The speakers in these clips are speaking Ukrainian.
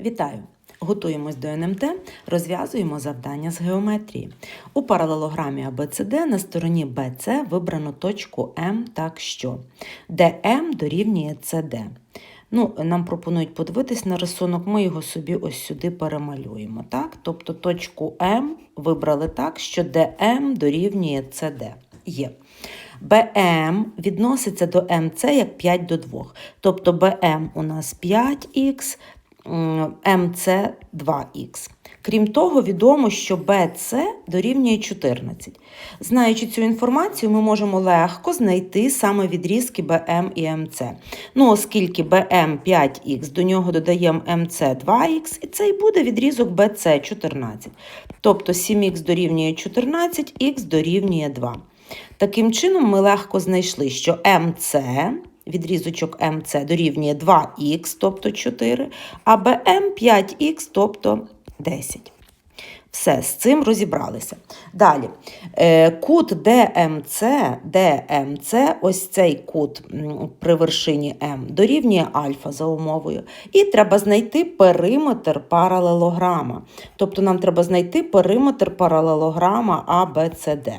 Вітаю! Готуємось до НМТ, розв'язуємо завдання з геометрії. У паралелограмі ABCD на стороні BC вибрано точку М так що, де М дорівнює CD. Ну, нам пропонують подивитись на рисунок, ми його собі ось сюди перемалюємо. Так? Тобто точку М вибрали так, що де М дорівнює CD. Є. БМ відноситься до МЦ як 5 до 2. Тобто БМ у нас 5х, МЦ 2х. Крім того, відомо, що BC дорівнює 14. Знаючи цю інформацію, ми можемо легко знайти саме відрізки BM і MC. Ну, оскільки BM 5х, до нього додаємо MC 2х, і це і буде відрізок BC 14. Тобто 7х дорівнює 14, х дорівнює 2. Таким чином, ми легко знайшли, що МЦ, відрізочок МЦ дорівнює 2х, тобто 4, а БМ 5х, тобто 10. Все, з цим розібралися. Далі, е, кут ДМЦ, ДМЦ, ось цей кут при вершині М, дорівнює альфа за умовою. І треба знайти периметр паралелограма. Тобто нам треба знайти периметр паралелограма ABCD.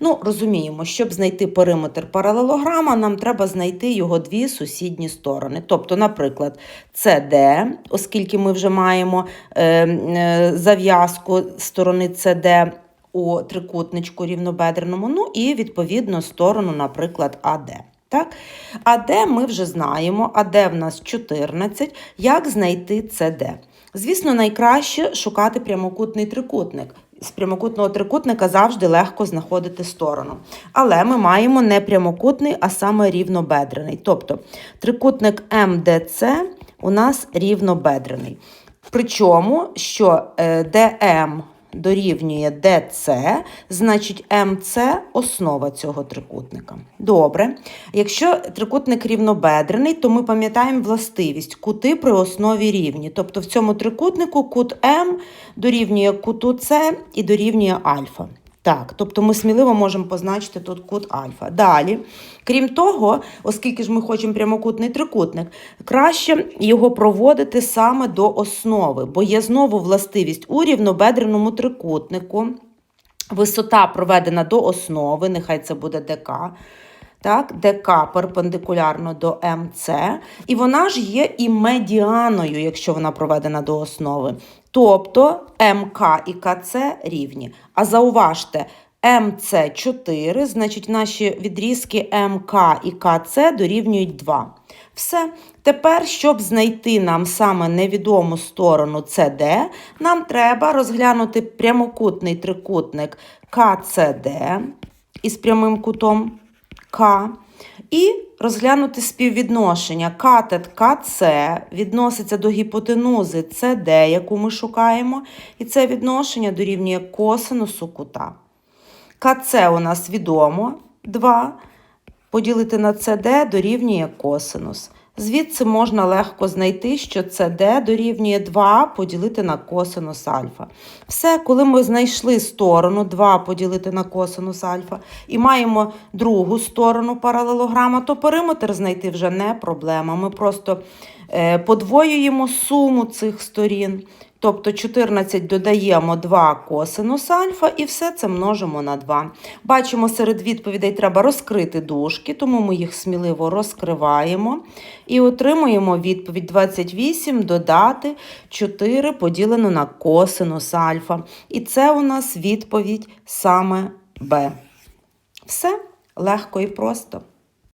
Ну, розуміємо, щоб знайти периметр паралелограма, нам треба знайти його дві сусідні сторони. Тобто, наприклад, CD, оскільки ми вже маємо е, е, зав'язку сторони CD у трикутничку рівнобедреному, ну і відповідно сторону, наприклад, AD. Так? АД ми вже знаємо, АД в нас 14. Як знайти CD? Звісно, найкраще шукати прямокутний трикутник. З прямокутного трикутника завжди легко знаходити сторону. Але ми маємо не прямокутний, а саме рівнобедрений. Тобто трикутник МДЦ у нас рівнобедрений. Причому, що е, ДМ дорівнює ДЦ, значить МЦ основа цього трикутника. Добре. Якщо трикутник рівнобедрений, то ми пам'ятаємо властивість кути при основі рівні. Тобто в цьому трикутнику кут М дорівнює куту С і дорівнює альфа. Так, тобто ми сміливо можемо позначити тут кут альфа. Далі, крім того, оскільки ж ми хочемо прямокутний трикутник, краще його проводити саме до основи, бо є знову властивість у рівнобедреному трикутнику. Висота проведена до основи, нехай це буде ДК. Так, ДК перпендикулярно до МЦ, і вона ж є і медіаною, якщо вона проведена до основи. Тобто МК і КЦ рівні. А зауважте, МЦ 4, значить наші відрізки МК і КЦ дорівнюють 2. Все. Тепер, щоб знайти нам саме невідому сторону CD, нам треба розглянути прямокутний трикутник КЦД із прямим кутом К. І розглянути співвідношення катет КЦ відноситься до гіпотенузи СД, яку ми шукаємо, і це відношення дорівнює косинусу кута. КЦ у нас відомо 2, поділити на СД дорівнює косинус. Звідси можна легко знайти, що CD дорівнює 2 поділити на косинус альфа. Все, коли ми знайшли сторону 2 поділити на косинус альфа і маємо другу сторону паралелограма, то периметр знайти вже не проблема. Ми просто е, подвоюємо суму цих сторін. Тобто 14 додаємо 2 косинус альфа і все це множимо на 2. Бачимо, серед відповідей треба розкрити дужки, тому ми їх сміливо розкриваємо. І отримуємо відповідь 28 додати 4 поділено на косинус альфа. І це у нас відповідь саме Б. Все легко і просто.